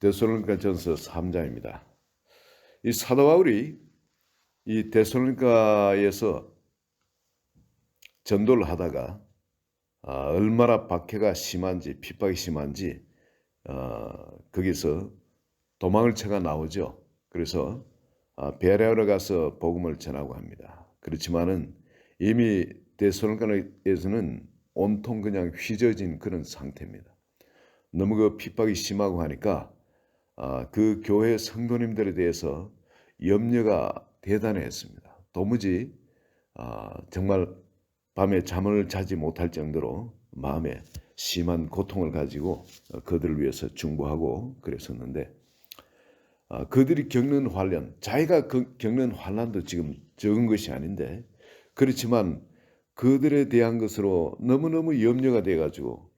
데살로니가 전서 3장입니다. 이 사도 바울이 이 데살로니가에서 전도를 하다가 아, 얼마나 박해가 심한지 핍박이 심한지 어, 거기서 도망을 쳐가 나오죠. 그래서 아, 베레아로 가서 복음을 전하고 합니다. 그렇지만은 이미 데살로니가에서는 온통 그냥 휘저진 그런 상태입니다. 너무 그 핍박이 심하고 하니까 아, 그 교회 성도님들에 대해서 염려가 대단했습니다. 도무지 아, 정말 밤에 잠을 자지 못할 정도로 마음에 심한 고통을 가지고 어, 그들을 위해서 중보하고 그랬었는데 아, 그들이 겪는 환란, 자기가 그- 겪는 환란도 지금 적은 것이 아닌데 그렇지만 그들에 대한 것으로 너무너무 염려가 돼가지고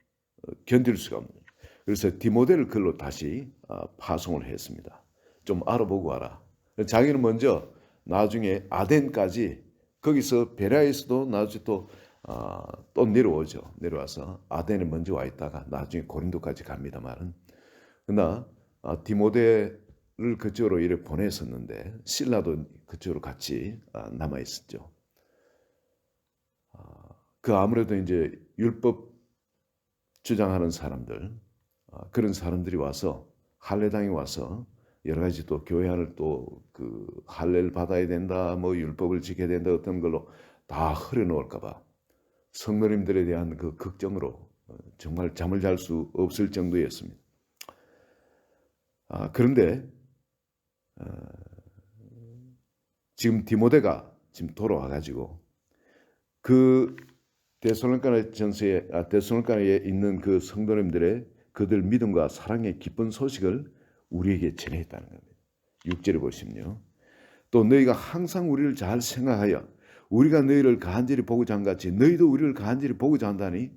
어, 견딜 수가 없는. 그래서 디모데를 글로 다시 아, 파송을 했습니다. 좀 알아보고 와라. 자기는 먼저 나중에 아덴까지 거기서 베라에서도 나중에 또, 아, 또 내려오죠. 내려와서 아덴에 먼저 와 있다가 나중에 고린도까지 갑니다만은 그러나 아, 디모데를 그쪽으로 이래 보냈었는데 신라도 그쪽으로 같이 아, 남아 있었죠. 아, 그 아무래도 이제 율법 주장하는 사람들 아, 그런 사람들이 와서 할례당에 와서 여러 가지 또 교회 안을 또 그 할례를 받아야 된다, 뭐 율법을 지켜야 된다 어떤 걸로 다 흐려놓을까봐 성도님들에 대한 그 걱정으로 어, 정말 잠을 잘 수 없을 정도였습니다. 아, 그런데 어, 지금 디모데가 지금 돌아와 가지고 그 데살로니가 전서에 아, 데살로니가에 있는 그 성도님들의 그들 믿음과 사랑의 기쁜 소식을 우리에게 전했다는 겁니다. 6절에 보시면요. 또 너희가 항상 우리를 잘 생각하여 우리가 너희를 간절히 보고자 한 같이 너희도 우리를 간절히 보고자 한다니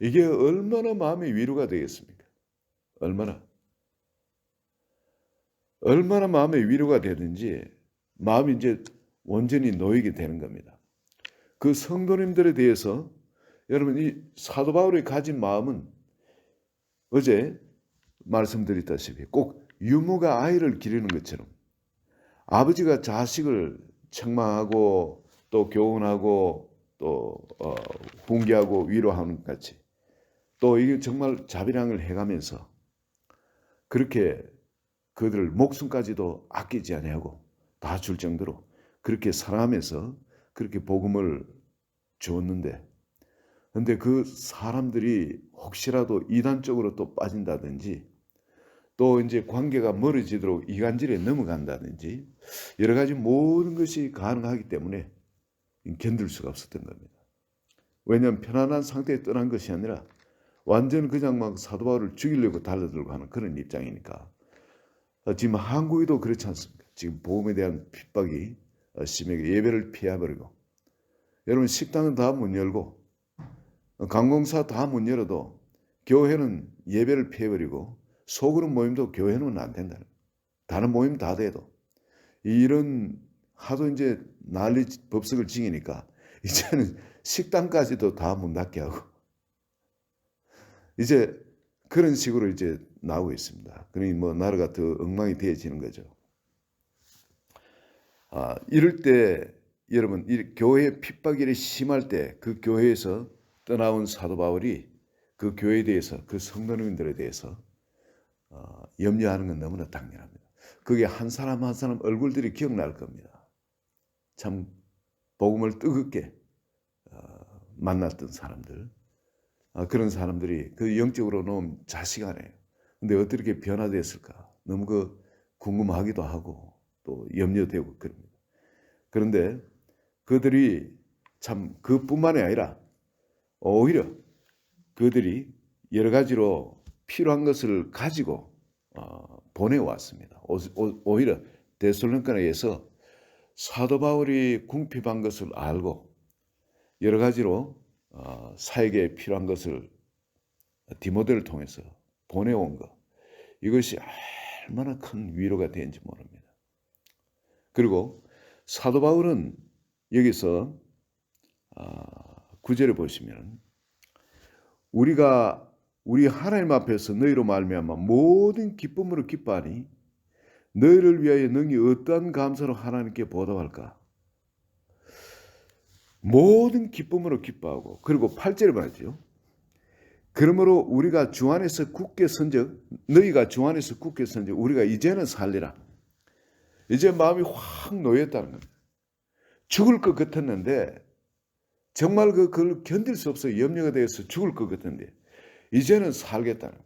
이게 얼마나 마음의 위로가 되겠습니까? 얼마나 얼마나 마음의 위로가 되든지 마음이 이제 온전히 놓이게 되는 겁니다. 그 성도님들에 대해서 여러분 이 사도 바울이 가진 마음은 어제 말씀드렸다시피 꼭 유모가 아이를 기르는 것처럼 아버지가 자식을 책망하고 또 교훈하고 또 어, 훈계하고 위로하는 것 같이 또 이게 정말 자비량을 해가면서 그렇게 그들을 목숨까지도 아끼지 아니하고 다 줄 정도로 그렇게 사랑하면서 그렇게 복음을 주었는데 근데 그 사람들이 혹시라도 이단적으로 또 빠진다든지 또 이제 관계가 멀어지도록 이간질에 넘어간다든지 여러 가지 모든 것이 가능하기 때문에 견딜 수가 없었던 겁니다. 왜냐하면 편안한 상태에 떠난 것이 아니라 완전 그냥 막 사도 바울을 죽이려고 달려들고 하는 그런 입장이니까 어, 지금 한국에도 그렇지 않습니까? 지금 보험에 대한 핍박이 어, 심하게 예배를 피해버리고 여러분 식당은 다 문 열고 어, 관공사 다 문 열어도 교회는 예배를 피해버리고 소그룹 모임도 교회는 안 된다. 다른 모임 다 돼도 이런 하도 이제 난리 법석을 지니까 이제는 식당까지도 다 문 닫게 하고 이제 그런 식으로 이제 나오고 있습니다. 그러니 뭐 나라가 더 엉망이 되어지는 거죠. 아, 이럴 때 여러분 이 교회 핍박이 심할 때 그 교회에서 떠나온 사도 바울이 그 교회에 대해서 그 성도님들에 대해서 어, 염려하는 건 너무나 당연합니다. 그게 한 사람 한 사람 얼굴들이 기억날 겁니다. 참 복음을 뜨겁게 어, 만났던 사람들 아, 그런 사람들이 그 영적으로 너무 자식하네요. 근데 어떻게 변화됐을까? 너무 그 궁금하기도 하고 또 염려되고 그럽니다. 그런데 그들이 참 그뿐만이 아니라 오히려 그들이 여러 가지로 필요한 것을 가지고 어, 보내왔습니다. 오, 오, 오 히려 데살로니가에서 사도 바울이 궁핍한 것을 알고 여러 가지로 어, 사에게 필요한 것을 디모데를 통해서 보내온 것 이것이 얼마나 큰 위로가 되는지 모릅니다. 그리고 사도 바울은 여기서 아, 구절에 보시면 우리가 우리 하나님 앞에서 너희로 말미암아 모든 기쁨으로 기뻐하니 너희를 위하여 능히 어떠한 감사로 하나님께 보답할까? 모든 기쁨으로 기뻐하고 그리고 8절에 말이죠. 그러므로 우리가 주 안에서 굳게 선적 너희가 주 안에서 굳게 선적 우리가 이제는 살리라. 이제 마음이 확 놓였다는 겁니다. 죽을 것 같았는데 정말 그 그걸 견딜 수 없어 염려가 되어서 죽을 것 같은데 이제는 살겠다는.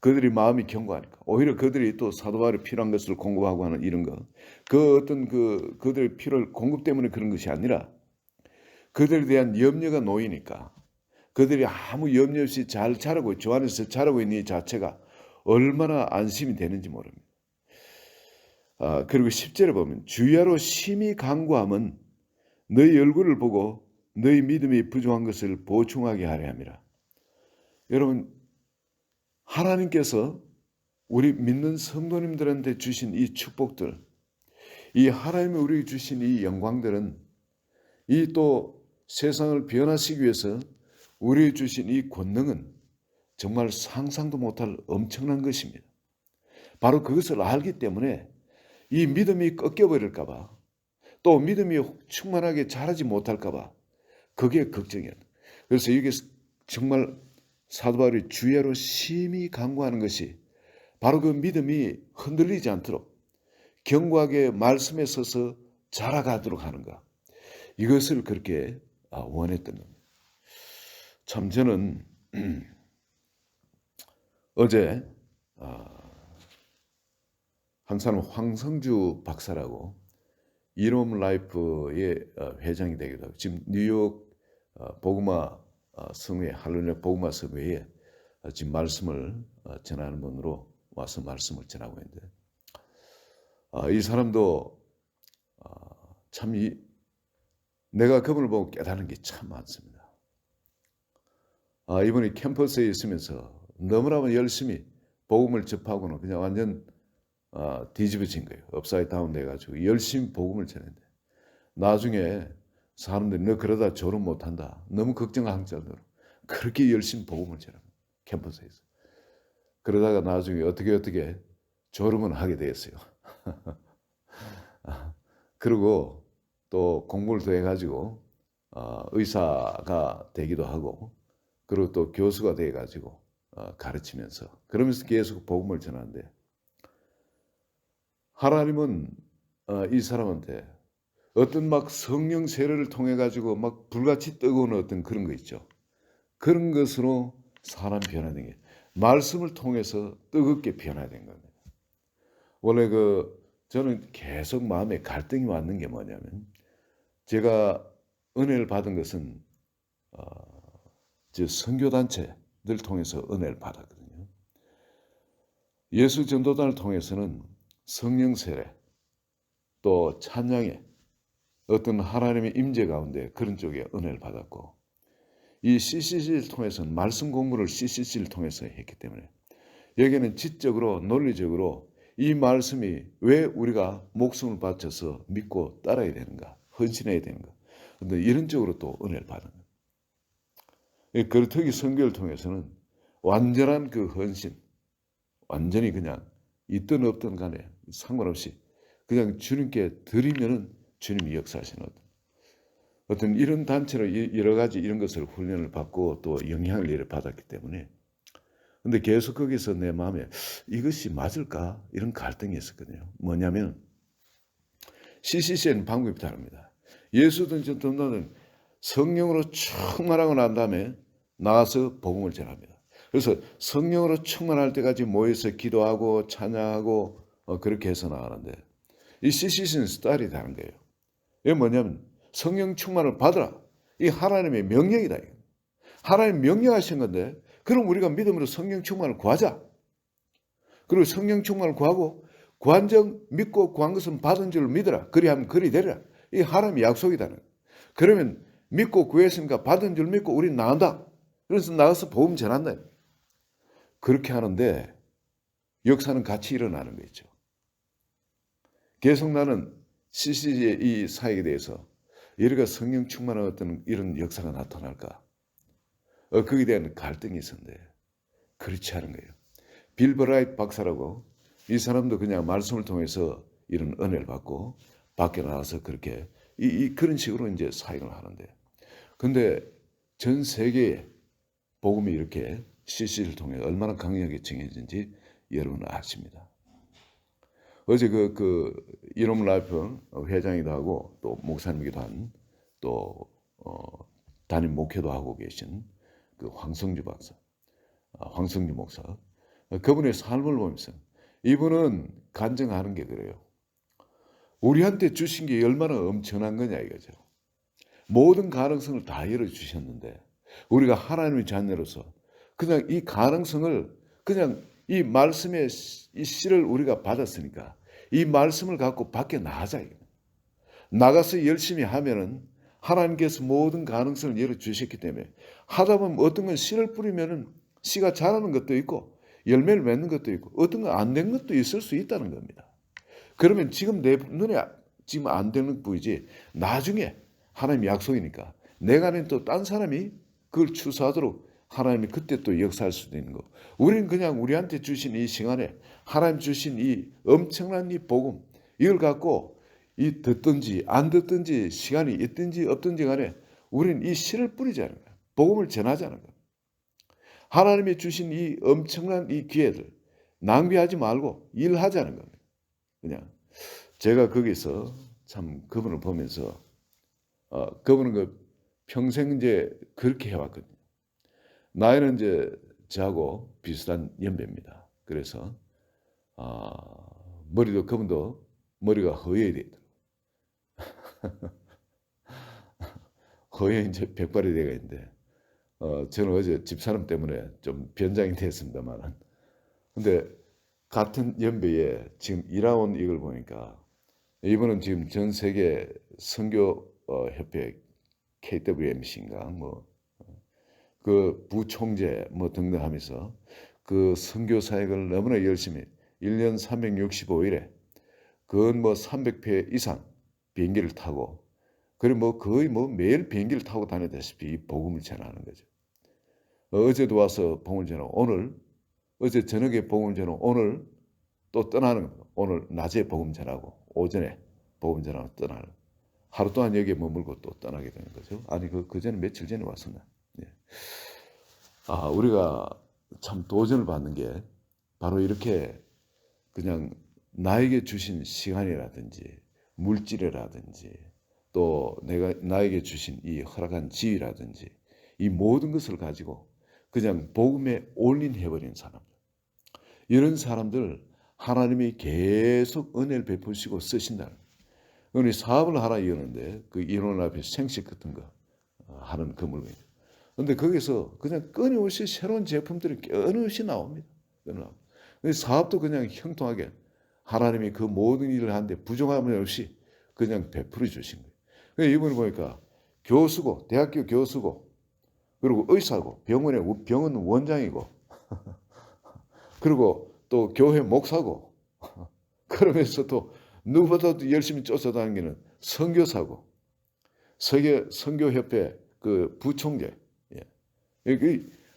그들이 마음이 견고하니까 오히려 그들이 또 사도 바울이 필요한 것을 공급하고 하는 이런 거. 그 어떤 그 그들의 필요를 공급 때문에 그런 것이 아니라 그들에 대한 염려가 놓이니까 그들이 아무 염려 없이 잘 자라고 주 안에서 자라고 있는 이 자체가 얼마나 안심이 되는지 모릅니다. 아, 그리고 10절에 보면 주야로 심히 간구함은 너희 얼굴을 보고 너희 믿음이 부족한 것을 보충하게 하려 함이라. 여러분 하나님께서 우리 믿는 성도님들한테 주신 이 축복들, 이 하나님이 우리에게 주신 이 영광들은 이 또 세상을 변화시키기 위해서 우리에게 주신 이 권능은 정말 상상도 못할 엄청난 것입니다. 바로 그것을 알기 때문에 이 믿음이 꺾여버릴까봐 또 믿음이 충만하게 자라지 못할까봐 그게 걱정이에요. 그래서 이게 정말 사도 바울이 주야로 심히 간구하는 것이 바로 그 믿음이 흔들리지 않도록 견고하게 말씀에 서서 자라가도록 하는가 이것을 그렇게 아, 원했던 겁니다. 참 저는 어제 아, 한 사람 황성주 박사라고 이롬 라이프의 어, 회장이 되기도 하고 지금 뉴욕 어, 복음화 어, 성회 할렐루야 복음화 성회에 지금 말씀을 전하는 분으로 와서 말씀을 전하고 있는데 아, 이 사람도 참 이, 내가 그분을 보고 깨달은 게 참 많습니다. 아, 이분이 캠퍼스에 있으면서 너무나 열심히 복음을 접하고는 그냥 완전 어, 뒤집어진 거예요. 업사이드 다운 돼가지고 열심히 복음을 전했는데 나중에 사람들이 너 그러다 졸업 못한다. 너무 걱정할 정도로 그렇게 열심히 복음을 전합 캠퍼스에서. 그러다가 나중에 어떻게 어떻게 졸업은 하게 되었어요. 그리고 또 공부를 더 해가지고 어, 의사가 되기도 하고 그리고 또 교수가 돼가지고 어, 가르치면서 그러면서 계속 복음을 전하는데 하나님은 어, 이 사람한테 어떤 막 성령 세례를 통해 가지고 막 불같이 뜨거운 어떤 그런 거 있죠. 그런 것으로 사람 변화된 게 말씀을 통해서 뜨겁게 변화된 겁니다. 원래 그 저는 계속 마음에 갈등이 왔는 게 뭐냐면 제가 은혜를 받은 것은 어, 저 선교 단체들 통해서 은혜를 받았거든요. 예수 전도단을 통해서는 성령 세례 또 찬양의 어떤 하나님의 임재 가운데 그런 쪽에 은혜를 받았고 이 CCC를 통해서는 말씀 공부를 CCC를 통해서 했기 때문에 여기는 지적으로 논리적으로 이 말씀이 왜 우리가 목숨을 바쳐서 믿고 따라야 되는가 헌신해야 되는가 근데 이런 쪽으로 또 은혜를 받은 거예요. 그렇듯이 성교를 통해서는 완전한 그 헌신 완전히 그냥 있든 없든 간에 상관없이 그냥 주님께 드리면은 주님이 역사하시는 어떤 어떤 이런 단체로 여러 가지 이런 것을 훈련을 받고 또 영향을 받았기 때문에 근데 계속 거기서 내 마음에 이것이 맞을까 이런 갈등이 있었거든요. 뭐냐면 CCC는 방법이 다릅니다. 예수든 전도는 성령으로 충만하고 난 다음에 나가서 복음을 전합니다. 그래서 성령으로 충만할 때까지 모여서 기도하고 찬양하고 어, 그렇게 해서 나가는데 이 CCC는 스타일이 다른 거예요. 이게 뭐냐면 성령 충만을 받으라. 이 하나님의 명령이다. 하나님 명령하신 건데 그럼 우리가 믿음으로 성령 충만을 구하자. 그리고 성령 충만을 구하고 구한적 믿고 구한 것은 받은 줄 믿어라. 그리하면 그리 되리라. 이 하나님의 약속이다. 그러면 믿고 구했으니까 받은 줄 믿고 우리 나간다. 그래서 나가서 복음 전한다. 그렇게 하는데 역사는 같이 일어나는 거 있죠. 계속 나는 CC의 이 사역에 대해서 여리가 성령 충만한 어떤 이런 역사가 나타날까? 어, 거기에 대한 갈등이 있었는데 그렇지 않은 거예요. 빌 브라이트 박사라고 이 사람도 그냥 말씀을 통해서 이런 은혜를 받고 밖에 나와서 그렇게 이, 이 그런 식으로 이제 사역을 하는데 근데 전 세계에 복음이 이렇게 CC를 통해 얼마나 강력하게 정해진지 여러분은 아십니다. 어제 그, 그, 이놈 라이프 회장이기도 하고 또 목사님이기도 한 또, 어, 담임 목회도 하고 계신 그 황성주 박사, 아, 황성주 목사. 그분의 삶을 보면서 이분은 간증하는 게 그래요. 우리한테 주신 게 얼마나 엄청난 거냐 이거죠. 모든 가능성을 다 열어주셨는데 우리가 하나님의 자녀로서 그냥 이 가능성을 그냥 이 말씀의 시- 이 씨를 우리가 받았으니까 이 말씀을 갖고 밖에 나가자. 나가서 열심히 하면은 하나님께서 모든 가능성을 열어 주셨기 때문에 하다 보면 어떤 건 씨를 뿌리면은 씨가 자라는 것도 있고 열매를 맺는 것도 있고 어떤 건 안 된 것도 있을 수 있다는 겁니다. 그러면 지금 내 눈에 지금 안 되는 부이지 나중에 하나님 약속이니까 내가 아닌 또딴 사람이 그걸 추수하도록 하나님이 그때 또 역사할 수도 있는 거. 우리는 그냥 우리한테 주신 이 시간에 하나님 주신 이 엄청난 이 복음 이걸 갖고 이 듣든지 안 듣든지 시간이 있든지 없든지 간에 우리는 이 씨를 뿌리자는 거야. 복음을 전하자는 거야. 하나님이 주신 이 엄청난 이 기회들 낭비하지 말고 일하자는 겁니다. 그냥 제가 거기서 참 그분을 보면서 어, 그분은 그 평생 이제 그렇게 해왔거든요. 나이는 이제 저하고 비슷한 연배입니다. 그래서 아, 머리도 그분도 머리가 허여야 되더라고요. 허여 이제 백발이 되가 있는데 어, 저는 어제 집사람 때문에 좀 변장이 됐습니다만 근데 같은 연배에 지금 일하온 이걸 보니까 이분은 지금 전 세계 선교 어, 협회 KWMC인가 뭐 그 부총재 뭐 등등 하면서 그 선교 사역을 너무나 열심히 1년 365일에 그건 뭐 300회 이상 비행기를 타고 그리고 뭐 거의 뭐 매일 비행기를 타고 다니다시피 이 복음을 전하는 거죠. 어제도 와서 복음을 전하고 오늘 어제 저녁에 복음을 전하고 오늘 또 떠나는 거예요. 오늘 낮에 복음 전하고 오전에 복음 전하고 떠나는 하루 동안 여기에 머물고 또 떠나게 되는 거죠. 아니 그 그 전에 며칠 전에 왔었나. 예. 아 우리가 참 도전을 받는 게 바로 이렇게 그냥 나에게 주신 시간이라든지 물질이라든지 또 내가 나에게 주신 이 허락한 지위라든지 이 모든 것을 가지고 그냥 복음에 올인해 버린 사람들. 이런 사람들 하나님이 계속 은혜를 베푸시고 거예요. 우리 사업을 하나 이었는데 그 인원 앞에 생식 같은 거 어, 하는 그 물건이. 근데 거기서 그냥 끊임없이 새로운 제품들이 끊임없이 나옵니다. 끊임없이. 사업도 그냥 형통하게 하나님이 그 모든 일을 하는데 부족함이 없이 그냥 베풀어 주신 거예요. 그러니까 이분을 보니까 교수고 대학교 교수고 그리고 의사고 병원의 병원 원장이고 그리고 또 교회 목사고 그러면서 또 누구보다도 열심히 쫓아다니는 선교사고 세계 선교협회 그 부총재 예.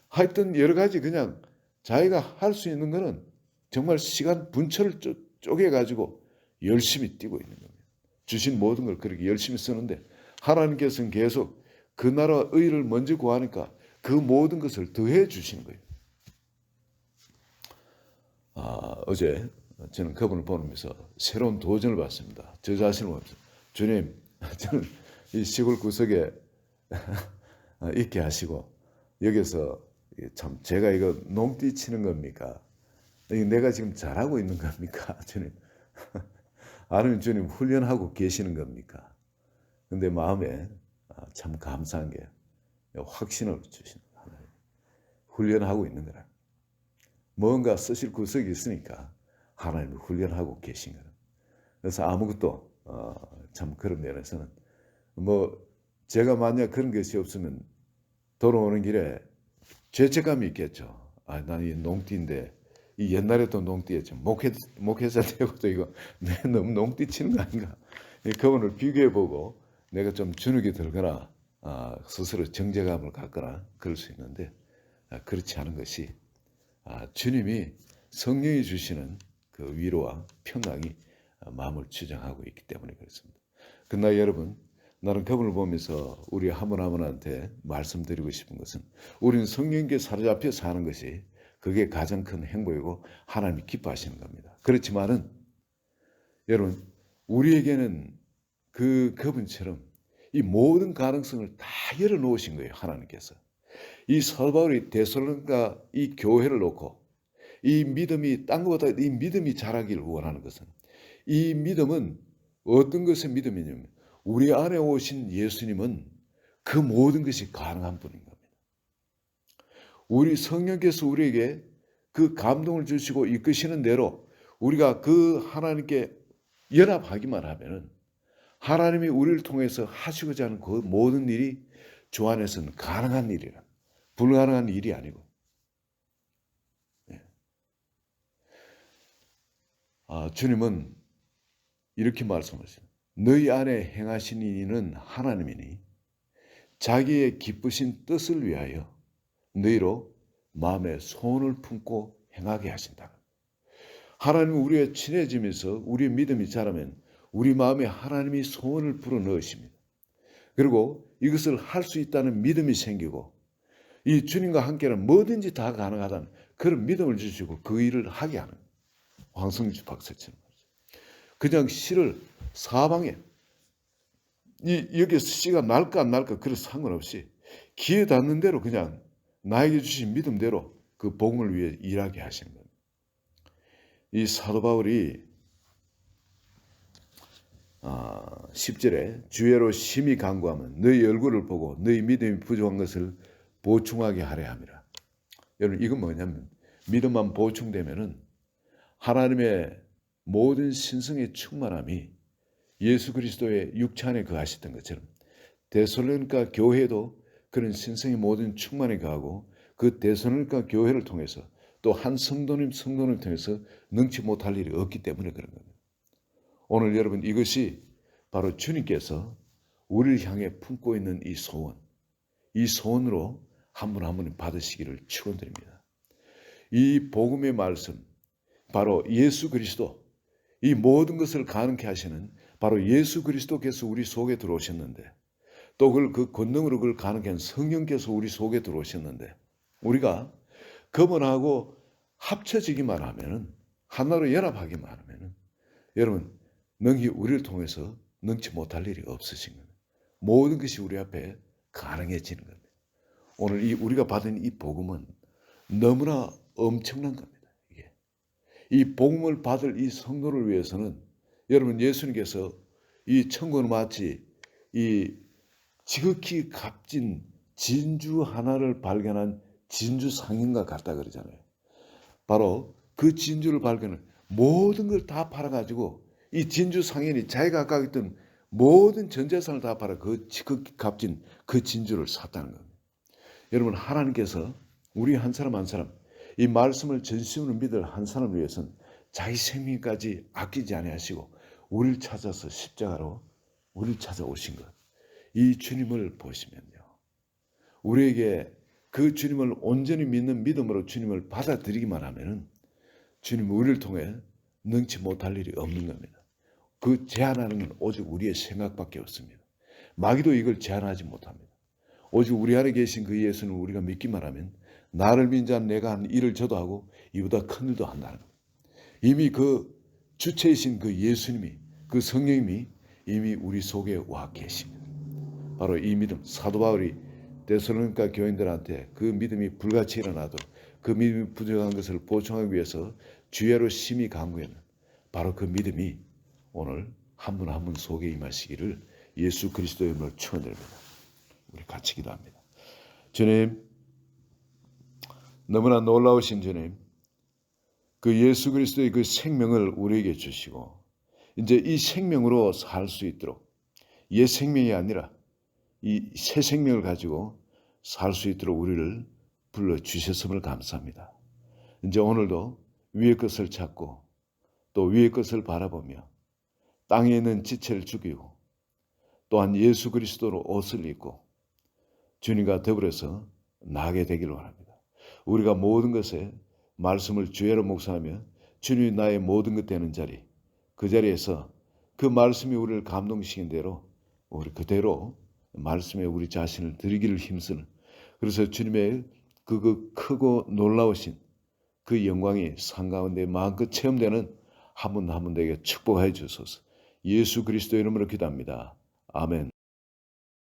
하여튼 여러 가지 그냥 자기가 할 수 있는 거는 정말 시간 분철을 쪼, 쪼개 가지고 열심히 뛰고 있는 겁니다. 주신 모든 걸 그렇게 열심히 쓰는데 하나님께서는 계속 그 나라 의를 먼저 구하니까 그 모든 것을 더해 주시는 거예요. 아, 어제 저는 그분을 보면서 새로운 도전을 받습니다. 저 자신을 보면서 주님, 저는 이 시골 구석에 있게 하시고 여기서 참 제가 이거 농띠 치는 겁니까? 내가 지금 잘하고 있는 겁니까? 주님. 아니면 주님 훈련하고 계시는 겁니까? 근데 마음에 아, 참 감사한 게 확신을 주시는 거예요. 훈련하고 있는 거라. 뭔가 쓰실 구석이 있으니까 하나님이 훈련하고 계신 거예요. 그래서 아무것도 어, 참 그런 면에서는 뭐 제가 만약 그런 것이 없으면 돌아오는 길에 죄책감이 있겠죠. 아, 난이 농띠인데 이 옛날에도 농띠였죠. 목회 목회자 되고도 이거 내 너무 농띠 치는 거 아닌가? 이 그분을 비교해 보고 내가 좀 주눅이 들거나 아, 스스로 정제감을 갖거나 그럴 수 있는데 아, 그렇지 않은 것이 아, 주님이 성령이 주시는 그 위로와 평강이 아, 마음을 주장하고 있기 때문에 그렇습니다. 그러나 여러분 나는 그분을 보면서 우리 한분 한분한테 말씀드리고 싶은 것은 우리는 성령께 사로잡혀 사는 것이 그게 가장 큰 행복이고 하나님이 기뻐하시는 겁니다. 그렇지만은 여러분 우리에게는 그 그분처럼 이 모든 가능성을 다 열어 놓으신 거예요 하나님께서 이 서바울이 데살로니가 이 교회를 놓고 이 믿음이 딴 것보다 이 믿음이 자라기를 원하는 것은 이 믿음은 어떤 것의 믿음이냐면 우리 안에 오신 예수님은 그 모든 것이 가능한 분인 겁니다. 우리 성령께서 우리에게 그 감동을 주시고 이끄시는 대로 우리가 그 하나님께 연합하기만 하면은 하나님이 우리를 통해서 하시고자 하는 그 모든 일이 주 안에서는 가능한 일이라 불가능한 일이 아니고 예. 아, 주님은 이렇게 말씀하시죠. 너희 안에 행하신 이는 하나님이니 자기의 기쁘신 뜻을 위하여 너희로 마음에 소원을 품고 행하게 하신다. 하나님은 우리의 친해지면서 우리의 믿음이 자라면 우리 마음에 하나님이 소원을 불어 넣으십니다. 그리고 이것을 할 수 있다는 믿음이 생기고 이 주님과 함께는 뭐든지 다 가능하다는 그런 믿음을 주시고 그 일을 하게 하는 황성주 박사처럼 그냥 씨를 사방에 이 여기서 씨가 날까 안 날까 그래 상관없이 기회 닿는 대로 그냥 나에게 주신 믿음대로 그 복음을 위해 일하게 하시는 겁니다. 이 사도 바울이 아, 10절에 주의로 심히 간구하면 너희 얼굴을 보고 너희 믿음이 부족한 것을 보충하게 하려 함이라. 여러분 이건 뭐냐면 믿음만 보충되면은 하나님의 모든 신성의 충만함이 예수 그리스도의 육체 안에 거하셨던 것처럼 데살로니가 교회도 그런 신성의 모든 충만에 거하고 그 데살로니가 교회를 통해서 또 한 성도님 성도를 통해서 능치 못할 일이 없기 때문에 그런 겁니다. 오늘 여러분 이것이 바로 주님께서 우리를 향해 품고 있는 이 소원, 이 소원으로 한 분 한 분 받으시기를 축원드립니다. 이 복음의 말씀, 바로 예수 그리스도, 이 모든 것을 가능케 하시는 바로 예수 그리스도께서 우리 속에 들어오셨는데, 또 그걸 그 권능으로 그걸 가능케 한 성령께서 우리 속에 들어오셨는데, 우리가 그분하고 합쳐지기만 하면은 하나로 연합하기만 하면은 여러분 능히 우리를 통해서 능치 못할 일이 없으신 겁니다. 모든 것이 우리 앞에 가능해지는 겁니다. 오늘 이 우리가 받은 이 복음은 너무나 엄청난 겁니다. 이게 이 복음을 받을 이 성도를 위해서는 여러분 예수님께서 이 천국은 마치 이 지극히 값진 진주 하나를 발견한 진주 상인과 같다 그러잖아요. 바로 그 진주를 발견을 모든 걸 다 팔아가지고 이 진주 상인이 자기가 아까 했던 모든 전 재산을 다 팔아 그 지극히 값진 그 진주를 샀다는 겁니다. 여러분 하나님께서 우리 한 사람 한 사람 이 말씀을 전심으로 믿을 한 사람을 위해서는 자기 생명까지 아끼지 아니하시고 우리를 찾아서 십자가로 우리를 찾아오신 것. 이 주님을 보시면요. 우리에게 그 주님을 온전히 믿는 믿음으로 주님을 받아들이기만 하면은 주님 우리를 통해 능치 못할 일이 없는 겁니다. 그 제한하는 건 오직 우리의 생각밖에 없습니다. 마귀도 이걸 제한하지 못합니다. 오직 우리 안에 계신 그 예수는 우리가 믿기만 하면 나를 자는 내가 한 일을 저도 하고 이보다 큰 일도 한다는 겁니다. 이미 그 주체이신 그 예수님이 그 성령님이 이미 우리 속에 와 계십니다. 바로 이 믿음 사도 바울이 데살로니가 교인들한테 그 믿음이 불같이 일어나도록 그 믿음이 부족한 것을 보충하기 위해서 주야로 심히 강구했는 바로 그 믿음이 오늘 한 분 한 분 속에 임하시기를 예수 그리스도의 이름으로 축원드립니다. 우리 같이 기도합니다. 주님 너무나 놀라우신 주님 그 예수 그리스도의 그 생명을 우리에게 주시고 이제 이 생명으로 살 수 있도록 옛 생명이 아니라 이 새 생명을 가지고 살 수 있도록 우리를 불러 주셨음을 감사합니다. 이제 오늘도 위의 것을 찾고 또 위의 것을 바라보며 땅에 있는 지체를 죽이고 또한 예수 그리스도로 옷을 입고 주님과 더불어서 나게 되기를 원합니다. 우리가 모든 것에 말씀을 주야로 묵상하며 주님이 나의 모든 것 되는 자리 그 자리에서 그 말씀이 우리를 감동시킨 대로 우리 그대로 말씀에 우리 자신을 드리기를 힘쓰는 그래서 주님의 그, 그 크고 놀라우신 그 영광이 상 가운데 마음껏 체험되는 한 분 한 분 에게 축복하여 주소서. 예수 그리스도 이름으로 기도합니다. 아멘.